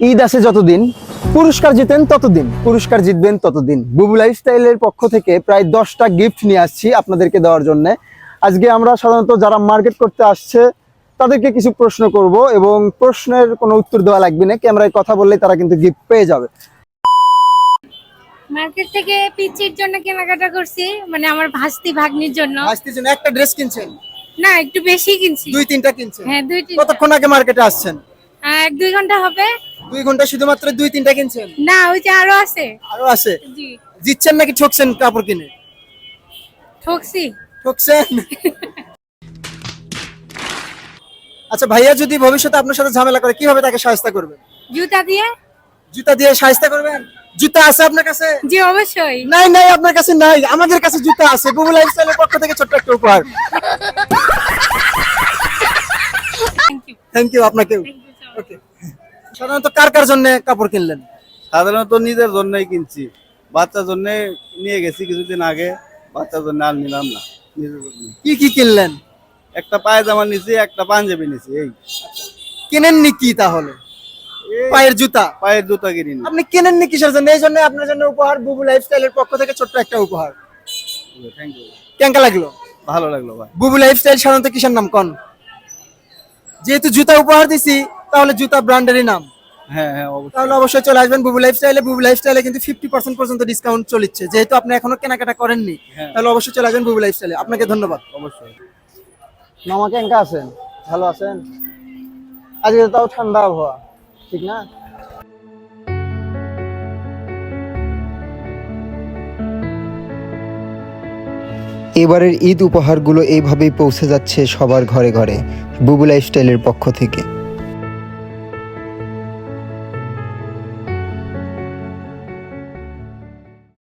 ঈদ আছে যতদিন পুরস্কার জিতেন ততদিন পুরস্কার জিতবেন ততদিন। বুবু লাইফস্টাইলের পক্ষ থেকে প্রায় দশটা গিফট নিয়ে আসছি আপনাদেরকে দেওয়ার জন্য। আজকে আমরা সাধারণত যারা মার্কেট করতে আসছে তাদেরকে কিছু প্রশ্ন করব এবং প্রশ্নের কোনো উত্তর দেওয়া লাগবে না ক্যামেরায় কথা বললে তারা কিন্তু গিফট পেয়ে যাবে। মার্কেট থেকে পিচির জন্য কেনাকাটা করছি মানে আমার ভাস্তি ভাগ্নির জন্য। ভাস্তির জন্য একটা ড্রেস কিনছেন? না একটু বেশি কিনছি। দুই তিনটা কিনছেন? হ্যাঁ দুই তিন কতক্ষণ আগে মার্কেটে আসছেন? এক দুই ঘণ্টা হবে। দুই ঘণ্টা শুধুমাত্র দুই তিনটা কিনছেন? না ওই যে আরও আছে। আরও আছে? জি। জিতছেন নাকি ঠকছেন কাপড় কিনে? ঠকছি। ঠকছেন? আচ্ছা ভাইয়া যদি ভবিষ্যতে আপনার সাথে ঝামেলা করে কীভাবে তাকে সাহায্য করবেন? জুতা দিয়ে? জুতা দিয়ে সাহায্য করবেন? জুতা আছে আপনার কাছে? জি অবশ্যই। নাই নাই আপনার কাছে নাই। আমাদের কাছে জুতা আছে। বুবু লাইফস্টাইলের পক্ষ থেকে ছোট্ট একটা উপহার। থ্যাংক ইউ থ্যাংক ইউ আপনাকেও। ওকে সাধারণত কার কার জন্য কাপড় কিনলেন? সাধারণত নিজের জন্যই কিনছি। বাচ্চার জন্য নিয়ে গেছি কিছুদিন আগে। বাচ্চার জন্য আর নিলাম না। নিজের জন্য। কি কি কিনলেন? একটা পায়জামা নিছি একটা পাঞ্জাবি নিছি এই। কিনেননি কি তাহলে? পায়ের জুতা? পায়ের জুতা কিনিনি। আপনি কিনেননি কিসের জন্য? এই জন্য আপনার জন্য উপহার বুবু লাইফস্টাইলের পক্ষ থেকে ছোট্ট একটা উপহার। থ্যাংক ইউ কেঙ্কা লাগল? ভালো লাগল ভাই। বুবু লাইফস্টাইল সাধারণত কিসের নাম কোন? যেহেতু জুতা উপহার দিছি তাহলে জুতা ব্র্যান্ডেরই নাম। হ্যাঁ হ্যাঁ তাহলে অবশ্যই চলে আসবেন বুবু লাইফস্টাইলে বুবু লাইফস্টাইলে কিন্তু ফিফটি পার্সেন্ট পর্যন্ত ডিসকাউন্ট চলছে যেহেতু আপনি এখনও কেনাকাটা করেননি হ্যাঁ। তাহলে অবশ্যই চলে আসবেন বুবু লাইফস্টাইলে আপনাকে ধন্যবাদ। অবশ্যই। মামা কেঙ্কা আছেন? ভালো আছেন? আজকে তাও ঠান্ডা আবহাওয়া ঠিক না? এবারের ঈদ উপহারগুলো এইভাবেই পৌঁছে যাচ্ছে সবার ঘরে ঘরে বুবু লাইফস্টাইলের পক্ষ থেকে।